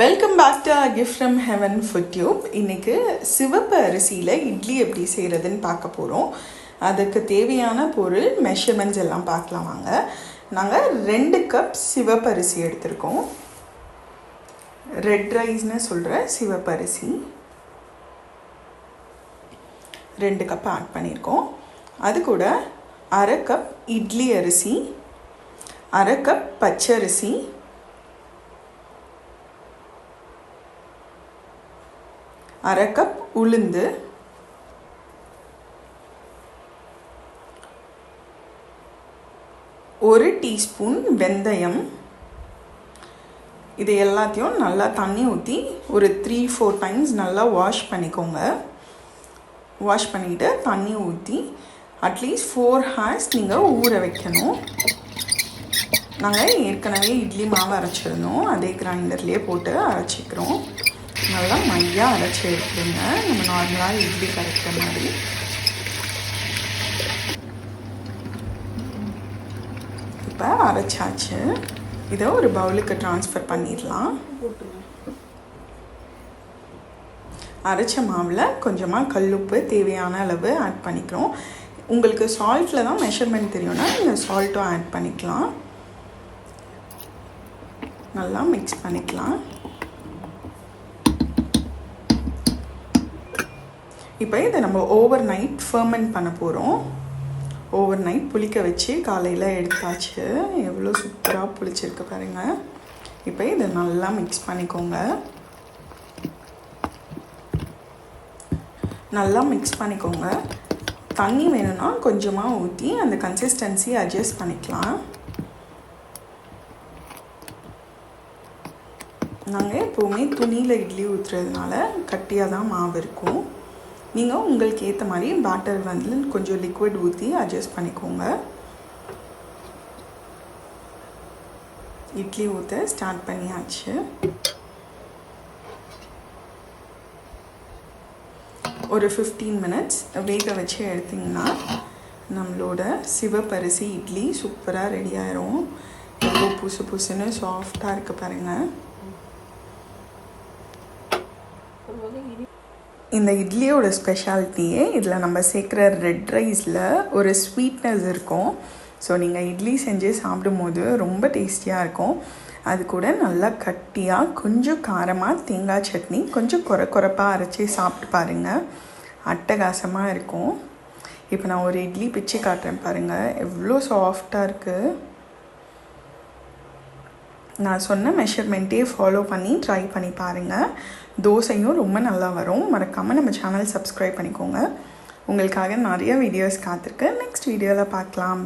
Welcome back to gift from heaven food tube இன்றைக்கு சிவப்பு அரிசியில் இட்லி எப்படி செய்கிறதுன்னு பார்க்க போகிறோம் அதுக்கு தேவையான பொருள் மெஷர்மெண்ட்ஸ் எல்லாம் பார்க்கலாம் வாங்க. நாங்கள் ரெண்டு கப் சிவப்பு அரிசி எடுத்திருக்கோம். ரெட் ரைஸ்னு சொல்கிற சிவப்பு அரிசி. ரெண்டு கப் ஆட் பண்ணியிருக்கோம் அது கூட அரை கப் இட்லி அரிசி அரை கப் பச்சரிசி அரை கப் உளுந்து. ஒரு டீஸ்பூன் வெந்தயம். இது எல்லாத்தையும் நல்லா தண்ணி ஊற்றி ஒரு த்ரீ ஃபோர் டைம்ஸ் நல்லா வாஷ் பண்ணிக்கோங்க. வாஷ் பண்ணிக்கிட்டு தண்ணி ஊற்றி அட்லீஸ்ட் ஃபோர் ஹார்ஸ் நீங்கள் ஊற வைக்கணும். நாங்கள் ஏற்கனவே இட்லி மாவு அரைச்சிருந்தோம். அதே கிரைண்டர்லேயே போட்டு அரைச்சிக்கிறோம். நல்லா மையாக அரைச்சி எடுத்துருங்க. நம்ம நார்மலாக இட்லி கரைக்கிற மாதிரி. இப்போ அரைச்சாச்சு. இதை ஒரு பவுலுக்கு ட்ரான்ஸ்ஃபர் பண்ணிடலாம். அரைச்ச மாவில் கொஞ்சமாக கல்லுப்பு தேவையான அளவு ஆட் பண்ணிக்கிறோம். உங்களுக்கு சால்ட்டில் தான் மெஷர்மெண்ட் தெரியும்னா நீங்கள் சால்ட்டும் ஆட் பண்ணிக்கலாம். நல்லா மிக்ஸ் பண்ணிக்கலாம். இப்போ இதை நம்ம ஓவர் நைட் ஃபர்மெண்ட் பண்ண போகிறோம் ஓவர் நைட் புளிக்க வச்சு காலையில் எடுத்தாச்சு. எவ்வளோ சூப்பராக புளிச்சிருக்கு பாருங்கள் இப்போ இதை நல்லா மிக்ஸ் பண்ணிக்கோங்க. நல்லா மிக்ஸ் பண்ணிக்கோங்க. தண்ணி வேணும்னா கொஞ்சமாக ஊற்றி அந்த கன்சிஸ்டன்சி அட்ஜஸ்ட் பண்ணிக்கலாம். நாங்கள் எப்போவுமே துணியில் இட்லி ஊற்றுறதுனால கட்டியாக தான் மாவு இருக்கும். நீங்கள் உங்களுக்கு ஏற்ற மாதிரி பேட்டர் வந்து கொஞ்சம் லிக்விட் ஊற்றி அட்ஜஸ்ட் பண்ணிக்கோங்க. இட்லி ஊற்ற ஸ்டார்ட் பண்ணியாச்சு. ஒரு ஃபிஃப்டீன் மினிட்ஸ் வேக வச்சு எடுத்திங்கன்னா நம்மளோட சிவப்பரிசி இட்லி சூப்பராக ரெடி ஆயிரும். எவ்வளோ புசு புசுன்னு சாஃப்டாக இருக்குது பாருங்கள் இந்த இட்லியோட ஸ்பெஷாலிட்டியே இதில் நம்ம சேர்க்குற ரெட் ரைஸில் ஒரு ஸ்வீட்னஸ் இருக்கும். ஸோ நீங்கள் இட்லி செஞ்சு சாப்பிடும்போது ரொம்ப டேஸ்டியாக இருக்கும். அது கூட நல்லா கட்டியாக கொஞ்சம் காரமாக தேங்காய் சட்னி கொஞ்சம் குறை குறைப்பாக அரைச்சி சாப்பிட்டு பாருங்கள் அட்டகாசமாக இருக்கும். இப்போ நான் ஒரு இட்லி பிச்சு காட்டுறேன் பாருங்கள் எவ்வளோ சாஃப்டாக இருக்குது நான் சொன்ன மெஷர்மெண்ட்டே ஃபாலோ பண்ணி ட்ரை பண்ணி பாருங்கள் தோசையும் ரொம்ப நல்லா வரும். மறக்காமல் நம்ம சேனல் சப்ஸ்கிரைப் பண்ணிக்கோங்க. உங்களுக்காக நிறைய வீடியோஸ் காத்திருக்கு நெக்ஸ்ட் வீடியோவில் பார்க்கலாம்.